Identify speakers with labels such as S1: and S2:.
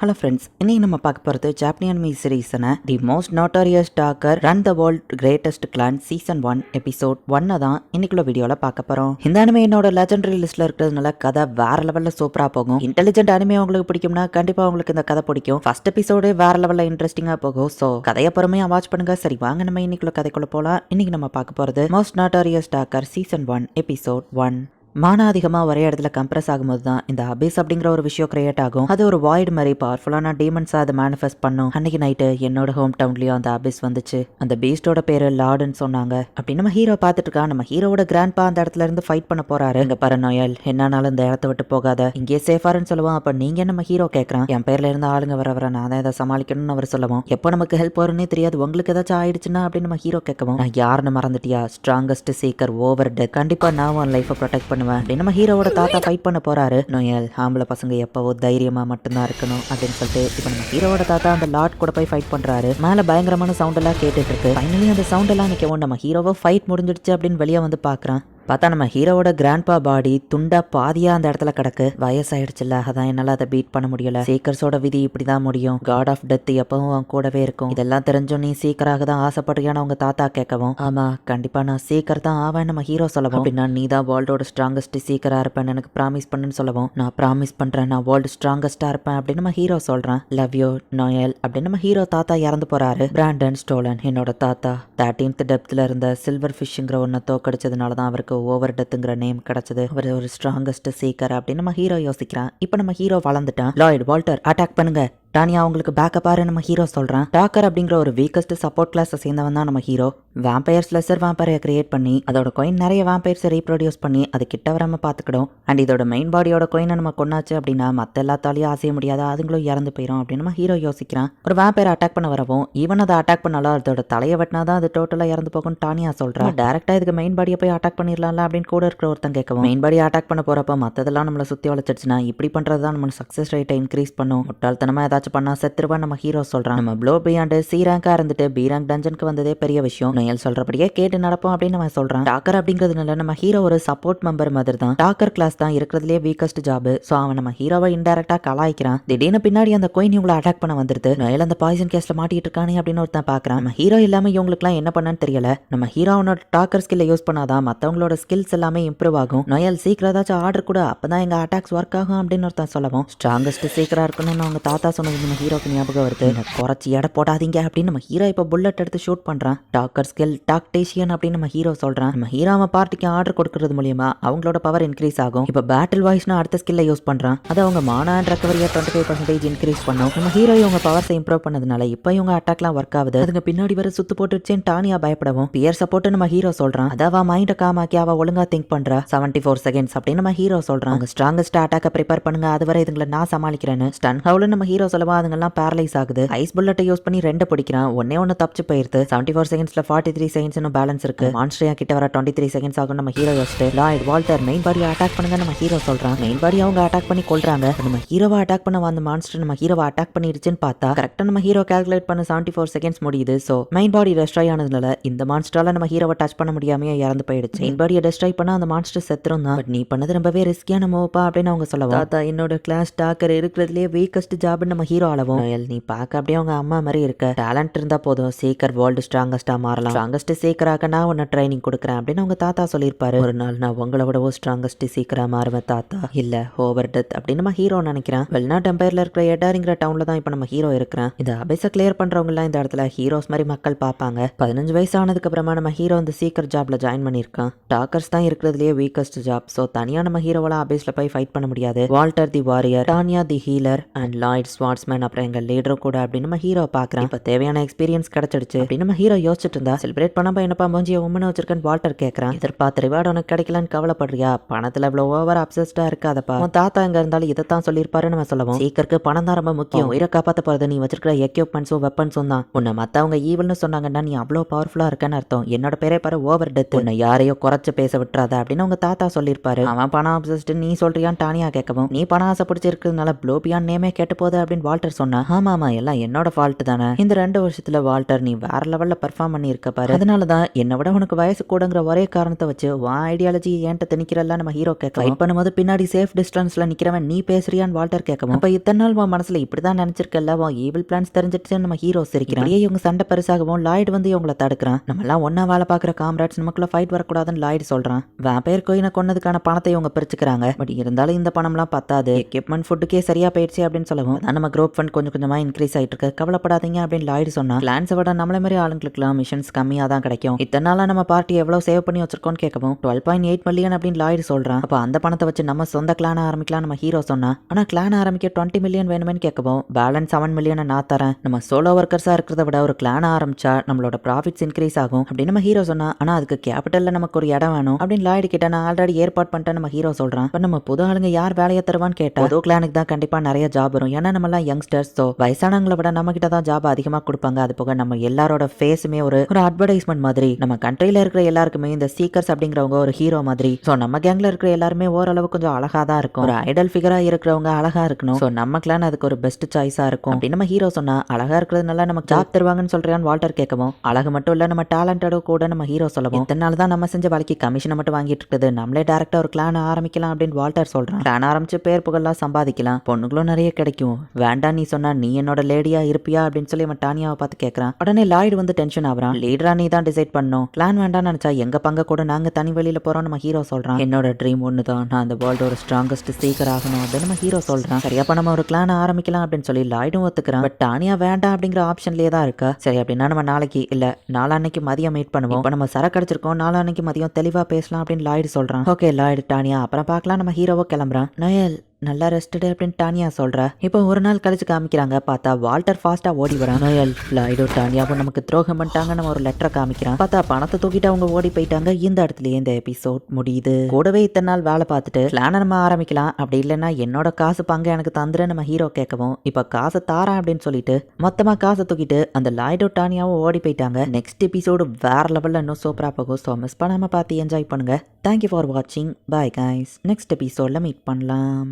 S1: Hello friends இன்னைக்கு நம்ம பார்க்க போகிறது ஜாப்பனியன் மீ சீரீஸன the most notorious talker run the world greatest clan season one episode ஒன்னை தான் இன்னைக்குள்ள வீடியோவில் பார்க்க போகிறோம் இந்த அனிமே என்னோட லெஜண்டரி லிஸ்ட்டில் இருக்கிறதுனால கதை வேற லெவலில் சூப்பராக போகும். இன்டெலிஜென்ட் அனிமே உங்களுக்கு பிடிக்கும்னா கண்டிப்பாக உங்களுக்கு இந்த கதை பிடிக்கும். ஃபர்ஸ்ட் எபிசோடு வேற லெவலில் இன்ட்ரெஸ்டிங்காக போகும். ஸோ கதையை பொறுமையாக வாட்ச் பண்ணுங்க. சரி வாங்க நம்ம இன்னைக்குள்ள கதைக்குள்ள போகலாம் இன்னைக்கு நம்ம பார்க்க போகிறது most notorious talker season one episode one மானம் அதிகமாக ஒரே இடத்துல கம்ப்ரஸ் ஆகும்போது தான் இந்த அபிஸ் அப்படிங்கிற ஒரு விஷயம் கிரியேட் ஆகும். அது ஒரு வாய்டு மாதிரி பவர்ஃபுல்லான டீமன்ஸாக அதை மேனிஃபெஸ்ட் பண்ணும். அன்னைக்கு நைட்டு என்னோட ஹோம் டவுன்லேயும் அந்த அபிஸ் வந்துச்சு. அந்த பீஸ்டோட பேர் லார்டுன்னு சொன்னாங்க. அப்படி நம்ம ஹீரோ பார்த்துட்டு இருக்கான். நம்ம ஹீரோவோட கிராண்ட்பா அந்த இடத்துல இருந்து ஃபைட் பண்ண போறாரு. இங்க பாரு நோயல் என்னானாலும் இந்த இடத்த விட்டு போகாத. இங்கே சேஃபாருன்னு சொல்லுவோம். அப்போ நீங்க நம்ம ஹீரோ கேட்கறான் என் பேர்ல இருந்து ஆளுங்க வர வர நான் தான் இதை சமாளிக்கணும்னு அவர் சொல்லுவோம். எப்போ நமக்கு ஹெல்ப் வரும்னே தெரியாது. உங்களுக்கு ஏதாச்சும் ஆயிடுச்சுன்னா அப்படின்னு நம்ம ஹீரோ கேட்கவும். நான் யாருன்னு மறந்துட்டியா? ஸ்ட்ராங்கஸ்ட் சீக்கர் ஓவர் டெத் கண்டிப்பா நான் உன் லைஃபை ப்ரொடெக்ட் பண்ணுவேன். அப்படின்னு நம்ம ஹீரோவோட தாத்தா ஃபைட் பண்ண போறாரு. நோயல் ஆம்பளை பசங்க எப்பவோ தைரியமா மட்டும்தான் இருக்கணும் அப்படின்னு சொல்லிட்டு இப்போ நம்ம ஹீரோவோட தாத்தா அந்த லாட் கூட போய் ஃபைட் பண்றாரு. மேல பயங்கரமான சவுண்ட் எல்லாம் கேட்டுட்டு இருக்கு. ஃபைனலி அந்த சவுண்ட் எல்லாம் நிக்கவும் நம்ம ஹீரோவை ஃபைட் முடிஞ்சிடுச்சு அப்படின்னு வெளியே வந்து பாக்குறான். பார்த்தா நம்ம ஹீரோவோட கிராண்ட்பா பாடி துண்டா பாதியா அந்த இடத்துல கிடக்கு. வயசாயிடுச்சுல்ல அதான் என்னால அதை பீட் பண்ண முடியல. சீக்கர்ஸோட விதி இப்படிதான் முடியும். காட் ஆஃப் டெத் எப்பவும் அவன் கூடவே இருக்கும். இதெல்லாம் தெரிஞ்சும் நீ சீக்கராக தான் ஆசைப்படுறியான உங்க தாத்தா கேட்கவும் ஆமா கண்டிப்பா நான் சீக்கர் தான் ஆவேன் நம்ம ஹீரோ சொல்லவும். அப்படின்னா நீ தான் வேர்ல்டோட ஸ்ட்ராங்கஸ்ட் சீக்கரா இருப்பேன் எனக்கு ப்ராமிஸ் பண்ணுன்னு சொல்லவும். நான் ப்ராமிஸ் பண்றேன் நான் வேர்ல்டு ஸ்ட்ராங்கஸ்டா இருப்பேன் அப்படின்னு நம்ம ஹீரோ சொல்றேன். லவ் யூ நோயல் அப்படின்னு நம்ம ஹீரோ தாத்தா இறந்து போறாரு. பிராண்டன் ஸ்டோலன் என்னோட தாத்தா. தேர்டீன்த் டெப்த்ல இருந்த சில்வர் ஃபிஷ்ங்கிற ஒன்றை தோக்கடிச்சதுனால தான் அவருக்கு ஓவர் டெத்துங்கிற நேம் கிடைச்சது. அவர் ஒரு ஸ்ட்ராங்கஸ்ட் சீக்கர் அப்படின்னு நம்ம ஹீரோ யோசிக்கிறான். இப்போ நம்ம ஹீரோ வளர்ந்துட்டான். லாய்டு வால்டர் அட்டாக் பண்ணுங்க. டானியா அவங்களுக்கு பேக்கப்பாரு நம்ம ஹீரோ சொல்றான். டாக்கர் அப்படிங்கிற ஒரு வீக்கஸ்ட் சப்போர்ட் கிளாஸை சேர்ந்தவன் தான் நம்ம ஹீரோ வேம்பயர்ஸ் லெசர் வேம்பயரை கிரியேட் பண்ணி அதோட கொயின் நிறைய வேம்பயர்ஸை ரீப்ரொடியூஸ் பண்ணி அது கிட்ட வராம பார்த்துக்கிடும் அண்ட் இதோட மெயின் பாடியோட கொயினை நம்ம கொண்டாச்சு அப்படின்னா மற்ற எல்லாத்தாலையும் அசைய முடியாத அதுங்களும் இறந்து போயிடும் அப்படின்னு நம்ம ஹீரோ யோசிக்கிறான். ஒரு வேம்பயர் அட்டாக் பண்ண வரவும் ஈவன் அதை அட்டாக் பண்ணாலும் அதோட தலையை வெட்டினா தான் அது டோட்டலாக இறந்து போகும் டானியா சொல்கிறான் டேரெக்டாக இதுக்கு மெயின் பாடியை போய் அட்டாக் பண்ணிடலாம்ல அப்படின்னு கூட இருக்கிற ஒருத்தன் கேட்கவும் மெயின் பாடி அட்டாக் பண்ண போகிறப்ப மற்றதெல்லாம் நம்மளை சுற்றி வளைச்சிருச்சுன்னா இப்படி பண்ணுறது தான் நம்ம சக்ஸஸ் ரேட்டை இன்க்ரீஸ் பண்ணும். முட்டாள்தனமா ஏதாச்சும் பண்ணா செத்துருவா நம்ம ஹீரோ சொல்றான். நம்ம ப்ளோ பியாண்டு சி இருந்துட்டு பீராங் டஞ்சனுக்கு வந்ததே பெரிய விஷயம். நொயல் சொல்றபடியே கேட்டு நடப்போம் அப்படின்னு நம்ம சொல்றான். டாக்கர் அப்படிங்கிறதுனால நம்ம ஹீரோ ஒரு சப்போர்ட் மெம்பர் மாதிரி தான். டாக்கர் கிளாஸ் தான் இருக்கிறதுலே வீக்கஸ்ட் ஜாப் ஸோ அவன் நம்ம ஹீரோவை இன்டெரக்டா கலாய்க்கிறான். திடீர்னு பின்னாடி அந்த கோயின் இவங்களை அட்டாக் பண்ண வந்துருது. நொயல் அந்த பாய்சன் கேஸ்ல மாட்டிட்டு இருக்கானே அப்படின்னு ஒருத்தன் பாக்குறான். நம்ம ஹீரோ இல்லாம இவங்களுக்குலாம் என்ன பண்ணான்னு தெரியல. நம்ம ஹீரோ அவனோட டாக்கர் ஸ்கில்ல யூஸ் பண்ணாதான் மத்தவங்களோட ஸ்கில்ஸ் எல்லாமே இம்ப்ரூவ் ஆகும். நொயல் சீக்கிரம் ஏதாச்சும் ஆர்டர் கூட. அப்பதான் எங்க அட்டாக்ஸ் ஒர்க் ஆகும் அப்படின்னு ஒருத்தன் சொல்லவும். ஸ்ட்ராங்கஸ்ட் சீக்கிரம் இருக்கணும்னு அவங்க தாத்தா சொன்னது நம்ம ஹீரோக்கு ஞாபகம் வருது. குறைச்சி எடை போடாதீங்க அப்படின்னு நம்ம ஹீரோ இப்போ புல்லட் எடுத்து ஷூட் பண்றான். டாக்கர் ஸ்கில் டாக்டேஷியன் அப்படின்னு நம்ம ஹீரோ சொல்றான். நம்ம ஹீரோ அவன் பார்ட்டிக்கு ஆர்டர் கொடுக்கறது மூலியமா அவங்களோட பவர் இன்க்ரீஸ் ஆகும். இப்போ பேட்டில் வாய்ஸ்னா அடுத்த ஸ்கில்ல யூஸ் பண்றான். அது அவங்க mana and twenty five percentage increase பண்ணும். நம்ம ஹீரோ இவங்க பவர்ஸை இம்ப்ரூவ் பண்ணதுனால இப்போ இவங்க அட்டாக்லாம் ஒர்க் ஆகுது. அதுங்க பின்னாடி வர சுத்து போட்டுச்சேன்னு டானியா பயப்படவும். பியர் சப்போர்ட் நம்ம ஹீரோ சொல்றான். அதாவா மைண்டை காமாக்கி அவ ஒழுங்கா திங்க் பண்றா. செவன்டி ஃபோர் செகண்ட்ஸ் அப்படின்னு நம்ம ஹீரோ சொல்றான். அவங்க ஸ்ட்ராங்கஸ்ட் அட்டாக்கை ப்ரிப்பேர் பண்ணுங்க. அது வரை இதுங்களை நான் சமாளிக்கிறேன்னு. ஸ்டன் ஹவுல நம்ம ஹீரோ அதுங்கெல்லாம் பேரலைஸ் ஆகுது. ஐஸ் புல்லட்டை யூஸ் பண்ணி ரெண்டு பிடிக்கிறான். ஒன்னே ஒன்று தப்பிச்சு போயிருது. செவன்டி ஃபோர் செகண்ட்ஸ்ல ஃபார்ட்டி த்ரீ செகண்ட்ஸ் பேலன்ஸ் இருக்கு. மான்ஸ்டரியா கிட்ட வர டுவெண்ட்டி த்ரீ செகண்ட்ஸ் ஆகும் நம்ம ஹீரோ யோசிச்சு லாய்ட் வால்டர் மெயின் பாடியை அட்டாக் பண்ணுங்க நம்ம ஹீரோ சொல்றான். மெயின் பாடி அவங்க அட்டாக் பண்ணி கொள்றாங்க நம்ம ஹீரோவை அட்டாக் பண்ண வந்த மான்ஸ்டர் நம்ம ஹீரோவை அட்டாக் பண்ணிருச்சுன்னு பார்த்தா கரெக்டா நம்ம ஹீரோ கால்குலேட் பண்ண செவன்டி ஃபோர் செகண்ட்ஸ் முடியுது. ஸோ மெயின் பாடி டெஸ்ட்ராய் ஆனதுனால இந்த மான்ஸ்டரால நம்ம ஹீரோவை டச் பண்ண முடியாம இறந்து போயிடுச்சு. மெயின் பாடியை டெஸ்ட்ராய் பண்ணா அந்த மான்ஸ்டர் செத்துரும் தான். பட் நீ பண்ணது ரொம்பவே ரிஸ்கியான மூவப்பா அப்படின்னு அவங்க சொல்லவும் தாத்தா என்னோட கிளாஸ் டாக்கர் இருக்கிறதுலே வீக்கஸ்ட் ஜாப்னு நம்ம ஹீரோ அளவும் நீ பார்க்க அப்படியே அவங்க அம்மா மாதிரி இருக்க. டேலண்ட் இருந்தா போதும். சீக்கர் வேர்ல்டு ஸ்ட்ராங்கஸ்டா மாறலாம். ஸ்ட்ராங்கஸ்ட் சீக்கராக நான் உன்னை ட்ரைனிங் கொடுக்குறேன் அப்படின்னு அவங்க தாத்தா சொல்லியிருப்பாரு. ஒரு நாள் நான் உங்களை விடவோ ஸ்ட்ராங்கஸ்ட் சீக்கிரம் மாறுவேன் தாத்தா. இல்ல ஓவர் டெத் அப்படின்னு நம்ம ஹீரோ நினைக்கிறேன். வெளிநாட்டு எம்பையர்ல இருக்கிற எடாரிங்கிற டவுன்ல தான் இப்போ நம்ம ஹீரோ இருக்கிறேன். இந்த அபைஸை கிளியர் பண்றவங்க எல்லாம் இந்த இடத்துல ஹீரோஸ் மாதிரி மக்கள் பார்ப்பாங்க. பதினஞ்சு வயசு அப்புறமா நம்ம ஹீரோ இந்த சீக்கர் ஜாப்ல ஜாயின் பண்ணியிருக்கான். டாக்கர்ஸ் தான் இருக்கிறதுலேயே வீக்கஸ்ட் ஜாப் ஸோ தனியா நம்ம ஹீரோவெல்லாம் அபேஸ்ல போய் ஃபைட் பண்ண முடியாது. Walter the warrior Tanya the healer and Lloyd swordsman அப்புறம் எங்க லீடரும் கூட அப்படின்னு நம்ம ஹீரோ பார்க்குறேன். இப்போ தேவையான எக்ஸ்பீரியன்ஸ் கிடைச்சிடுச்சு அப்படின்னு நம்ம ஹீரோ யோசிச்சுட்டு இருந்தா செலிப்ரேட் பண்ணப்ப என்னப்பா மூஞ்சிய உமனை வச்சிருக்கேன் வால்டர் கேட்கறான் எதிர்பார்த்த ரிவார்டு உனக்கு கிடைக்கலன்னு கவலைப்படுறியா? பணத்துல இவ்வளோ ஓவர் அப்சஸ்டா இருக்காதப்பா. உன் தாத்தா எங்க இருந்தாலும் இதைத்தான் சொல்லியிருப்பாருன்னு நம்ம சொல்லுவோம். சீக்கிரக்கு பணம் தான் ரொம்ப முக்கியம். உயிரை காப்பாத்த போறது நீ வச்சிருக்கிற எக்யூப்மெண்ட்ஸும் வெப்பன்ஸும் தான். உன்னை மத்தவங்க ஈவல்னு சொன்னாங்கன்னா நீ அவ்வளோ பவர்ஃபுல்லா இருக்கன்னு அர்த்தம். என்னோட பேரே பாரு ஓவர் டெத் உன்னை யாரையோ குறைச்சு பேச விட்டுறாத அப்படின்னு உங்க தாத்தா சொல்லியிருப்பாரு. அவன் பணம் அப்சஸ்ட் நீ சொல்றியான்னு டானியா கேட்கவும் நீ பணம் ஆசை பிடிச்சிருக்கிறதுனால ப்ளோபியான் நேமே கேட்டு போகுது அப்படின்னு வால்டர் சொன்னா ஆமா ஆமா எல்லாம் என்னோட ஃபால்ட் தானே. இந்த ரெண்டு வருஷத்துல வால்டர் நீ வேற லெவல்ல பெர்ஃபார்ம் பண்ணி இருக்க பாரு. அதனால தான் என்னை விட உனக்கு வயசு கூடங்கிற ஒரே காரணத்தை வச்சு உன் ஐடியாலஜி ஏன்ட்ட திணிக்கிறல்ல நம்ம ஹீரோ கேட்க ஃபைட் பண்ணும்போது பின்னாடி சேஃப் டிஸ்டன்ஸ்ல நிக்கிறவன் நீ பேசுறியான்னு வால்டர் கேட்கவும் அப்ப இத்தனை நாள் உன் மனசுல இப்படிதான் நினைச்சிருக்கல உன் ஈவில் பிளான்ஸ் தெரிஞ்சிட்டு நம்ம ஹீரோ சிரிக்கிறான். ஏன் இவங்க சண்டை பெருசாகவும் லாய்டு வந்து இவங்கள தடுக்கிறான். நம்ம எல்லாம் ஒன்னா வேலை பாக்குற காம்ரேட்ஸ் நமக்குள்ள ஃபைட் வரக்கூடாதுன்னு லாய்டு சொல்றான். வேம்பயர் கோயினை கொன்னதுக்கான பணத்தை இவங்க பிரிச்சுக்கிறாங்க. பட் இருந்தாலும் இந்த பணம்லாம் பத்தாது. எக்யூப்மெண்ட் ஃபுட்டுக்கே சரியா போயிடுச்சு அப்படின்னு சொல்லவும் நம்ம குரூப் ஃபண்ட் கொஞ்சம் கொஞ்சமாக இன்க்ரீஸ் ஆகிட்டு இருக்கு கவலைப்படாதீங்க அப்படின்னு லாய்டு சொன்னா பிளான்ஸை விட நம்மள மாதிரி ஆளுங்களுக்குலாம் மிஷன்ஸ் கம்மியாக தான் கிடைக்கும். இத்தனை நாளாக நம்ம பார்ட்டி எவ்வளோ சேவ் பண்ணி வச்சிருக்கோம்னு கேட்கவும் டுவெல் பாயிண்ட் எயிட் மில்லியன் அப்படின்னு லாய்டு சொல்கிறான் அப்போ அந்த பணத்தை வச்சு நம்ம சொந்த கிளான ஆரம்பிக்கலாம் நம்ம ஹீரோ சொன்னா ஆனால் கிளான் ஆரம்பிக்க டுவெண்ட்டி மில்லியன் வேணும்னு கேட்கவும் பேலன்ஸ் செவன் மில்லியனை நான் தரேன். நம்ம சோலோ ஒர்க்கர்ஸாக இருக்கிறத விட ஒரு கிளான் ஆரம்பிச்சா நம்மளோட ப்ராஃபிட்ஸ் இன்க்ரீஸ் ஆகும். அப்படின்னு நம்ம ஹீரோ சொன்னா ஆனால் அதுக்கு கேபிட்டலில் நமக்கு ஒரு இடம் வேணும். அப்படின்னு லாய்டு கிட்ட நான் ஆல்ரெடி ஏற்பாடு பண்ணிட்டேன் நம்ம ஹீரோ சொல்கிறான் இப்போ நம்ம புது ஆளுங்க யார் வேலையை தருவான்னு கேட்டால் புது கிளானுக்கு தான் கண்டிப்பாக நிறைய ஜாப் வரும். ஏன்னா நம்ம தான் யங்ஸ்டர்ஸ் ஸோ வயசானவங்களை விட நம்ம கிட்ட தான் ஜாப் அதிகமா கொடுப்பாங்க. அது போக நம்ம எல்லாரோட ஃபேஸுமே ஒரு ஒரு அட்வர்டைஸ்மெண்ட் மாதிரி. நம்ம கண்ட்ரில இருக்கிற எல்லாருக்குமே இந்த சீக்கர்ஸ் அப்படிங்கிறவங்க ஒரு ஹீரோ மாதிரி. ஸோ நம்ம கேங்ல இருக்கிற எல்லாருமே ஓரளவு கொஞ்சம் அழகா தான் இருக்கும். ஒரு ஐடல் ஃபிகரா இருக்கிறவங்க அழகா இருக்கணும். ஸோ நம்ம கிளான் அதுக்கு ஒரு பெஸ்ட் சாய்ஸா இருக்கும். அப்படின்னு நம்ம ஹீரோ சொன்னா அழகா இருக்கிறதுனால நமக்கு ஜாப் தருவாங்கன்னு சொல்றான் வால்டர் கேட்கவும் அழகு மட்டும் இல்ல நம்ம டேலண்டடோ கூட நம்ம ஹீரோ சொல்லவும். இதனால தான் நம்ம செஞ்ச வேலைக்கு கமிஷனை மட்டும் வாங்கிட்டு இருக்குது? நம்மளே டேரக்டா ஒரு கிளான் ஆரம்பிக்கலாம் அப்படின்னு வால்டர் சொல்றான். கிளான் ஆரம்பிச்சு பேர் புகழ்லாம் சம்பாதிக்கலாம். பொண்ணுங்களும் நிறைய கிடைக்கும். வேண்டாம் நீ சொன்னா நீ என்னோட லேடியா இருப்பியா அப்படின்னு சொல்லி அவன் டானியாவை பார்த்து கேட்கறான் உடனே லாய்டு வந்து டென்ஷன் ஆகுறான். லீடரா நீ தான் டிசைட் பண்ணும் பிளான் வேண்டாம்னு நினைச்சா எங்க பங்க கூட நாங்க தனி வழியில போறோம் நம்ம ஹீரோ சொல்றான். என்னோட ட்ரீம் ஒன்று தான் நான் அந்த வேர்ல்டோட ஸ்ட்ராங்கஸ்ட் ஸ்பீக்கர் ஆகணும் அப்படின்னு நம்ம ஹீரோ சொல்றான். சரியா அப்ப நம்ம ஒரு கிளான் ஆரம்பிக்கலாம் அப்படின்னு சொல்லி லாய்டும் ஒத்துக்கிறான். பட் டானியா வேண்டாம் அப்படிங்கிற ஆப்ஷன்லயே தான் இருக்கா? சரி அப்படின்னா நம்ம நாளைக்கு இல்ல நாளான்னைக்கு மதியம் மீட் பண்ணுவோம். இப்போ நம்ம சரக்கு அடிச்சிருக்கோம். நாளான்னைக்கு மதியம் தெளிவா பேசலாம் அப்படின்னு லாய்டு சொல்றான். ஓகே லாய்டு டானியா அப்புறம் பார்க்கலாம். நம்ம ஹீரோவை கிளம்புறான். நயல் நல்லா ரெஸ்டடு அப்படின்னு டானியா சொல்றா. இப்போ ஒரு நாள் கழிச்சு காமிக்கிறாங்க. பார்த்தா வால்டர் ஃபாஸ்ட்டாக ஓடி வரான். நோயல் லாய்டோ டானியாவும் நமக்கு துரோகம் பண்ணிட்டாங்க. நம்ம ஒரு லெட்டரை காமிக்கிறான். பார்த்தா பணத்தை தூக்கிட்டு அவங்க ஓடி போயிட்டாங்க. இந்த இடத்துலயே இந்த எபிசோட் முடியுது. கூடவே இத்தனை நாள் வேலை பார்த்துட்டு பிளான நம்ம ஆரம்பிக்கலாம். அப்படி இல்லைன்னா என்னோட காசு பங்கு எனக்கு தந்துரு நம்ம ஹீரோ கேட்கவும் இப்போ காசை தாரேன் அப்படின்னு சொல்லிட்டு மொத்தமாக காசை தூக்கிட்டு அந்த லாய்டோ டானியாவும் ஓடி போயிட்டாங்க. நெக்ஸ்ட் எபிசோடு வேற லெவலில் இன்னும் சூப்பராக போகும். ஸோ மிஸ் பண்ணாமல் பார்த்து என்ஜாய் பண்ணுங்க. தேங்க்யூ ஃபார் வாட்சிங் பாய் காய்ஸ் நெக்ஸ்ட் எபிசோடில் மீட் பண்ணலாம்.